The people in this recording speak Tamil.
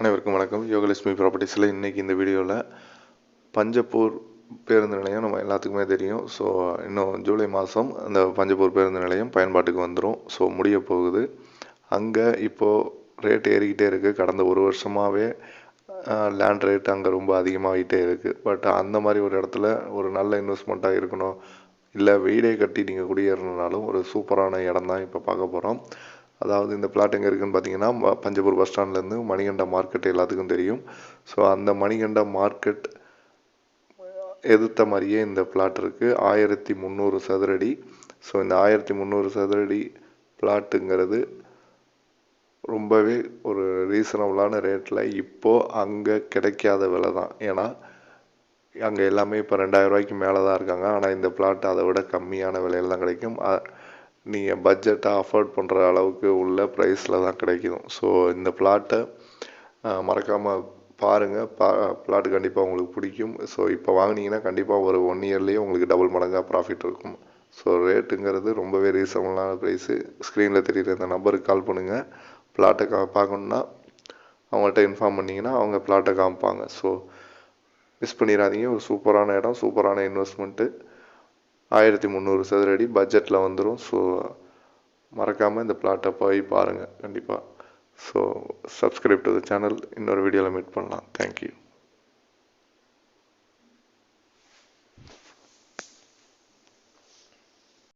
அனைவருக்கும் வணக்கம். யோகலட்சுமி ப்ராப்பர்ட்டிஸில் இன்றைக்கி இந்த வீடியோவில் பஞ்சப்பூர் பேருந்து நிலையம் நம்ம எல்லாத்துக்குமே தெரியும். ஸோ இன்னும் ஜூலை மாதம் அந்த பஞ்சப்பூர் பேருந்து நிலையம் பயன்பாட்டுக்கு வந்துடும் ஸோ முடிய போகுது. அங்கே இப்போது ரேட் ஏறிக்கிட்டே இருக்குது கடந்த ஒரு வருஷமாகவே லேண்ட் ரேட் அங்கே ரொம்ப அதிகமாகிட்டே இருக்குது பட் அந்த மாதிரி ஒரு இடத்துல ஒரு நல்ல இன்வெஸ்ட்மெண்ட்டாக இருக்கணும். இல்லை வீடே கட்டி நீங்கள் குடியேறணுனாலும் ஒரு சூப்பரான இடம் தான் இப்போ பார்க்க போகிறோம் அதாவது இந்த பிளாட் எங்கே இருக்குதுன்னு பார்த்தீங்கன்னா பஞ்சப்பூர் பஸ் ஸ்டாண்ட்லேருந்து மணிகண்டா மார்க்கெட் எல்லாத்துக்கும் தெரியும். ஸோ அந்த மணிகண்டா மார்க்கெட் எதிர்த்த மாதிரியே இந்த பிளாட் இருக்குது ஆயிரத்தி முந்நூறு சதுரடி. ஸோ இந்த ஆயிரத்தி முந்நூறு சதுரடி பிளாட்டுங்கிறது ரொம்பவே ஒரு ரீசனபிளான ரேட்டில் இப்போது அங்கே கிடைக்காத விலை தான். ஏன்னா அங்கே எல்லாமே இப்போ ரெண்டாயிரம் ரூபாய்க்கு மேலே தான் இருக்காங்க. ஆனால் இந்த பிளாட் அதை விட கம்மியான விலையில் தான் கிடைக்கும் நீங்கள் பட்ஜெட்டை அஃபோர்ட் பண்ணுற அளவுக்கு உள்ள ப்ரைஸில் தான் கிடைக்கும் ஸோ இந்த பிளாட்டை மறக்காமல் பாருங்கள் பா பிளாட் கண்டிப்பாக உங்களுக்கு பிடிக்கும். ஸோ இப்போ வாங்குனீங்கன்னா கண்டிப்பாக ஒரு ஒன் இயர்லேயே உங்களுக்கு டபுள் மடங்காக ப்ராஃபிட் இருக்கும். ஸோ ரேட்டுங்கிறது ரொம்பவே ரீசனபுளான ப்ரைஸு ஸ்க்ரீனில் தெரியுற இந்த நம்பருக்கு கால் பண்ணுங்கள் பிளாட்டை கா பார்க்கணுன்னா அவங்கள்ட்ட இன்ஃபார்ம் பண்ணிங்கன்னா அவங்க பிளாட்டை காமிப்பாங்க. ஸோ மிஸ் பண்ணிடாதீங்க. ஒரு சூப்பரான இடம் சூப்பரான இன்வெஸ்ட்மெண்ட்டு ஆயிரத்தி முந்நூறு சதுரடி பட்ஜெட்டில் வந்துடும் ஸோ மறக்காமல் இந்த பிளாட்டை போய் பாருங்கள் கண்டிப்பாக so subscribe to the channel இன்னொரு வீடியோவில் மீட் பண்ணலாம். தேங்க்யூ